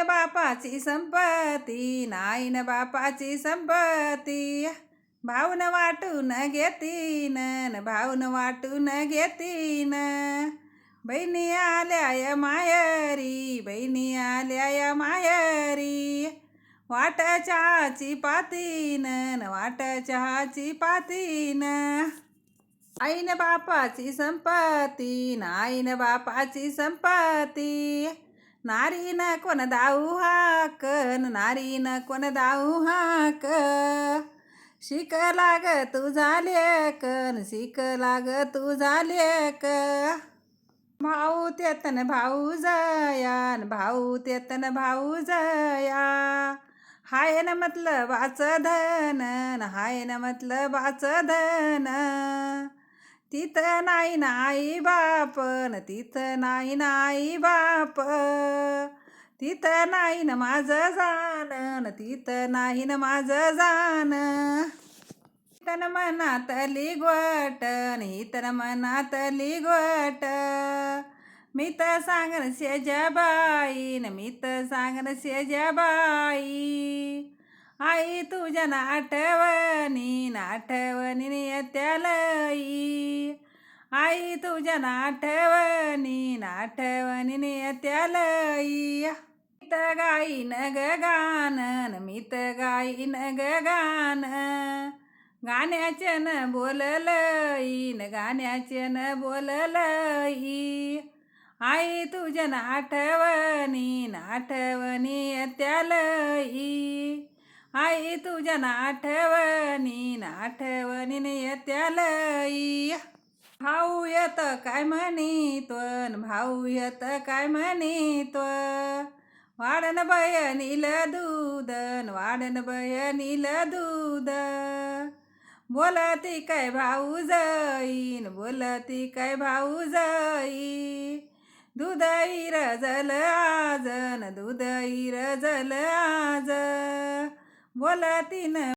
आईन बापाची संपत्ती नाईन बापाची संपत्ती. भाऊन वाटून घेतीन न भाऊन वाटून घेतीन. बहिणी आल्या या मायरी बहिणी आल्या या मायरी वाट चहाची पातीन न वाट चहाची पातीन. आईन बापाची संपत्ती नाईन बापाची संपत्ती. नारीन कोण दाऊ हाक न नारीन कोण दाऊ हाक शिक लाग तू झाले कन शिक लाग तू झाले क भाऊ तेतन भाऊ जयान भाऊ तेतन भाऊ जया हाय न मतलब वाच धन न हाय न मतलब वाच धन तिथं नाही नाही बाप न तिथं नाही नाही बाप तिथं नाही ना माझं जाण न तिथं नाही ना माझं जाण तन मनातली गोट तन मनातली गोट मी तर सांगन शेजाबाई न मी तर सांगन शेजाबाई. आई तुझ्या नाठवणी नाठवणी ना आठवणी आई तुझ्या नाठवणी नाठवणी ना आठवणी मित गाईन ग गाणं मित गाईन ग गाण्याच्यानं बोललई न बोललईन गाण्याचे बोललई. आई तुझ्या नाठवणी आठवणी ना आठवणी आई तुझ्या ना आठवणी येत्या आठवणी येत्यालई भाऊ येत काय म्हणीत्वन भाऊ येत काय म्हणीत्व वाडन बयनील दूधन वाडन बयनील दूध बोलती काय भाऊ जाईन बोलती काय भाऊ जाई दूध इरजल आजन दूध इरजल आज बोलतीन